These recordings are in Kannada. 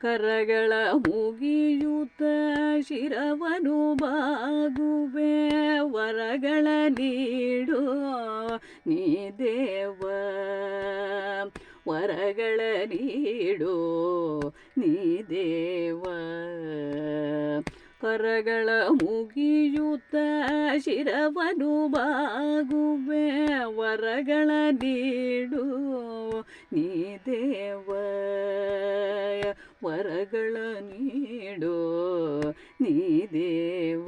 ಕರಗಳ ಮುಗಿಯುತ ಶಿರವನು ಬಾಗುವೆ, ವರಗಳ ನೀಡು ನೀ ದೇವ. ವರಗಳ ನೀಡು ನೀ ದೇವ. ಕರಗಳ ಮುಗಿಯುತ ಶಿರವನು ಬಾಗುವೆ, ವರಗಳ ನೀಡು ನೀ ದೇವ. ವರಗಳ ನೀಡು ನೀ ದೇವ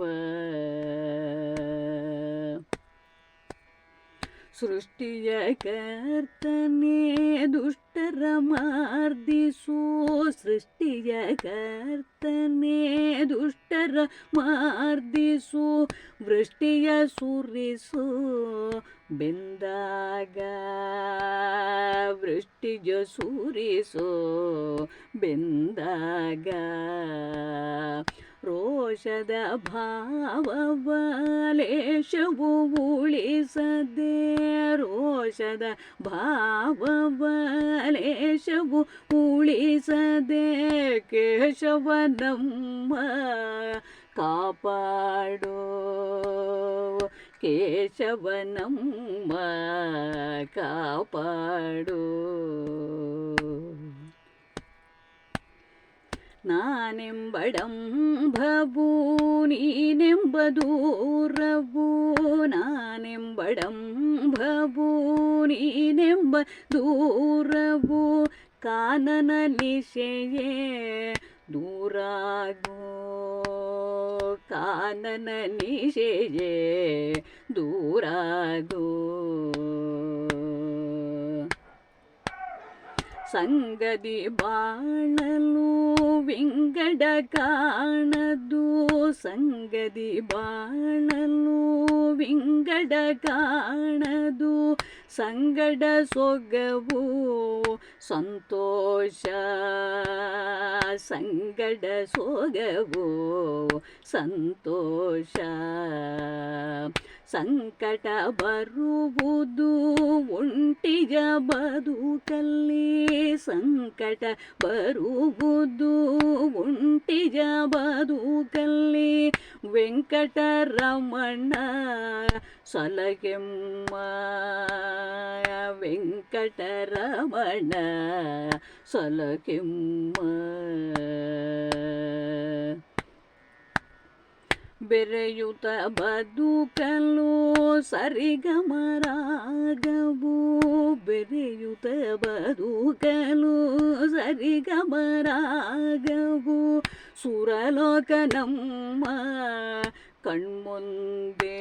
ಸೃಷ್ಟಿಯ ಕರ್ತನೆ ದುಷ್ಟರ ಮಾರ್ದಿಸು ಸೃಷ್ಟಿಯ ಕರ್ತನೆ ದುಷ್ಟರ ಮಾರ್ದಿಸು ವೃಷ್ಟಿಯ ಸುರಿಸು ಬೆಂದಾಗ ವೃಷ್ಟಿಯ ಸೂರಿಸೋ ಬೆಂದಾಗ. ರೋಷದ ಭಾವವಲೇಶವು ಉಳಿಸದೆ. ರೋಷದ ಭಾವವಲೇಶವು ಉಳಿಸದೆ. ಕೇಶವ ನಮ್ಮ ಕಾಪಾಡೋ. ಕೇಶವನಮ್ಮ ಕಾಪಾಡೋ ನಾನೆಂಬಡಂಭವು ನೀನೆಂಬ ದೂರವು ನಾನೆಂಬಡಂಭವು ನೀನೆಂಬ ದೂರವು ಕಾನನ ನಿಶೆಯೇ ದೂರಾಗೋ ಕಾನನ ನಿಶೆಯೇ ದೂರಾಗೋ. ಸಂಗದಿ ಬಾಳಲು ವಿಂಗಡ ಕಾಣದು. ಸಂಗದಿ ಬಾಳಲು ವಿಂಗಡ ಕಾಣದು. ಸಂಗಡ ಸೊಗವು ಸಂತೋಷ. ಸಂಗಡ ಸೊಗವು ಸಂತೋಷ. ಸಂಕಟ ಬರುವುದು ಒಂಟಿಯ ಬದುಕಲ್ಲಿ ಸಂಕಟ ಬರುವುದು ಒಂಟಿಯ ಬದುಕಲ್ಲಿ ವೆಂಕಟರಮಣ ಸಲಗೆಮ್ಮ ವೆಂಕಟರಮಣ ಸಲಗೆಮ್ಮ ಬೆರೆಯುತ ಬದುಕಲು ಸರಿಗಮರಾಗವು ಬೆರೆಯುತ ಬದುಕಲು ಸರಿಗಮರಾಗವು ಸುರಲೋಕ ನಮ್ಮ ಕಣ್ಮುಂದೆ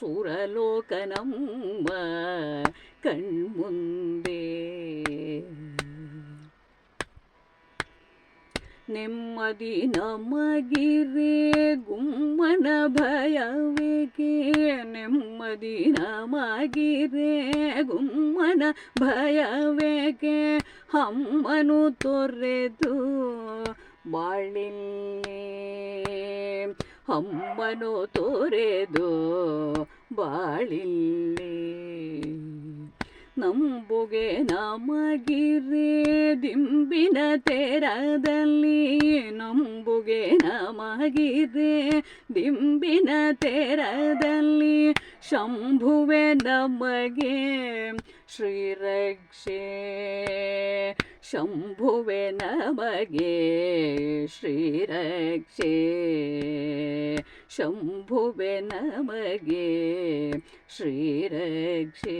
ಸುರಲೋಕ ನಮ್ಮ ಕಣ್ಮುಂದೆ ನೆಮ್ಮದಿ ನಮಗಿರೆ ಗುಮ್ಮನ ಭಯವಿಗೆ ನೆಮ್ಮದಿ ನಮಗಿರೆ ಗುಮ್ಮನ ಭಯವೇಕೆ? ಹಮ್ಮನು ತೊರೆದು ಬಾಳಿಲ್ಲಿ ಹಮ್ಮನು ತೊರೆದು ಬಾಳಿಲ್ಲಿ ನಂಬುಗೆ ನಮಗಿರಿ ದಿಂಬಿನ ತೆರದಲ್ಲಿ. ನಂಬುಗೆ ನಮಗಿರಿ ದಿಂಬಿನ ತೆರದಲ್ಲಿ. ಶಂಭುವೆ ನಮಗೆ ಶ್ರೀರಕ್ಷೆ. ಶಂಭುವೆ ನಮಗೆ ಶ್ರೀರಕ್ಷೆ. ಶಂಭುವೆ ನಮಗೆ ಶ್ರೀರಕ್ಷೆ